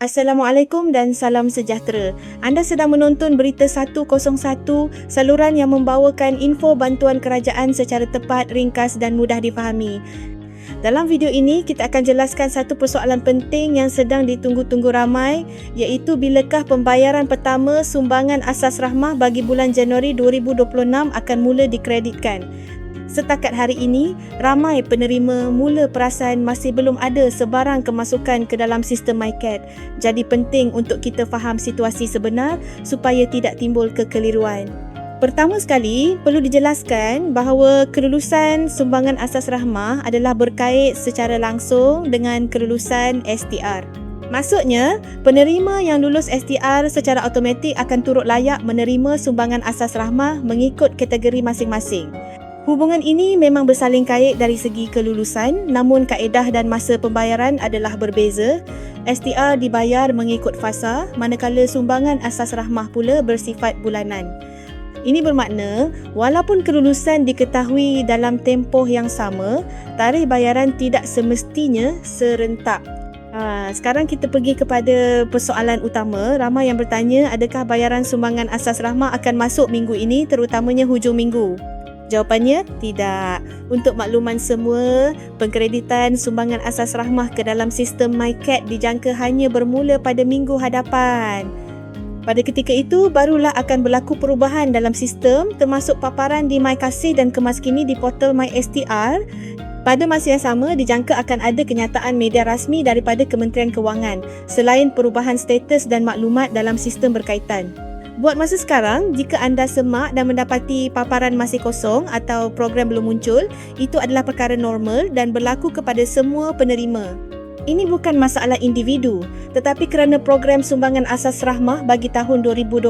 Assalamualaikum dan salam sejahtera. Anda sedang menonton Berita 101, saluran yang membawakan info bantuan kerajaan secara tepat, ringkas dan mudah difahami. Dalam video ini, kita akan jelaskan satu persoalan penting yang sedang ditunggu-tunggu ramai iaitu bilakah pembayaran pertama sumbangan asas rahmah bagi bulan Januari 2026 akan mula dikreditkan. Setakat hari ini, ramai penerima mula perasan masih belum ada sebarang kemasukan ke dalam sistem MyCat. Jadi penting untuk kita faham situasi sebenar supaya tidak timbul kekeliruan. Pertama sekali, perlu dijelaskan bahawa kelulusan sumbangan asas rahmah adalah berkait secara langsung dengan kelulusan STR. Maksudnya, penerima yang lulus STR secara automatik akan turut layak menerima sumbangan asas rahmah mengikut kategori masing-masing. Hubungan ini memang bersaling kait dari segi kelulusan namun kaedah dan masa pembayaran adalah berbeza. STR dibayar mengikut fasa manakala sumbangan asas rahmah pula bersifat bulanan. Ini bermakna walaupun kelulusan diketahui dalam tempoh yang sama, tarikh bayaran tidak semestinya serentak. Ha, sekarang kita pergi kepada persoalan utama. Ramai yang bertanya adakah bayaran sumbangan asas rahmah akan masuk minggu ini terutamanya hujung minggu. Jawapannya tidak. Untuk makluman semua, pengkreditan sumbangan asas rahmah ke dalam sistem MyCat dijangka hanya bermula pada minggu hadapan. Pada ketika itu, barulah akan berlaku perubahan dalam sistem termasuk paparan di MyKasih dan Kemaskini di portal MySTR. Pada masa yang sama, dijangka akan ada kenyataan media rasmi daripada Kementerian Kewangan selain perubahan status dan maklumat dalam sistem berkaitan. Buat masa sekarang, jika anda semak dan mendapati paparan masih kosong atau program belum muncul, itu adalah perkara normal dan berlaku kepada semua penerima. Ini bukan masalah individu, tetapi kerana program sumbangan asas rahmah bagi tahun 2026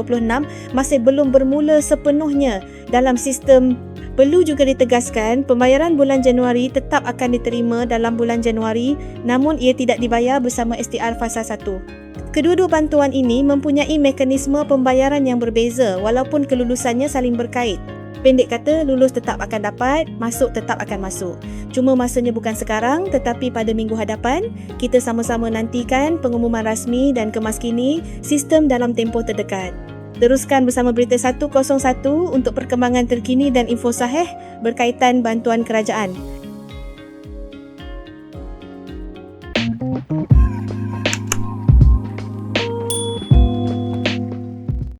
masih belum bermula sepenuhnya dalam sistem Perlu juga ditegaskan, pembayaran bulan Januari tetap akan diterima dalam bulan Januari namun ia tidak dibayar bersama STR fasa 1. Kedua-dua bantuan ini mempunyai mekanisme pembayaran yang berbeza walaupun kelulusannya saling berkait. Pendek kata, lulus tetap akan dapat, masuk tetap akan masuk. Cuma masanya bukan sekarang tetapi pada minggu hadapan, kita sama-sama nantikan pengumuman rasmi dan kemaskini sistem dalam tempoh terdekat. Teruskan bersama Berita 101 untuk perkembangan terkini dan info sahih berkaitan bantuan kerajaan.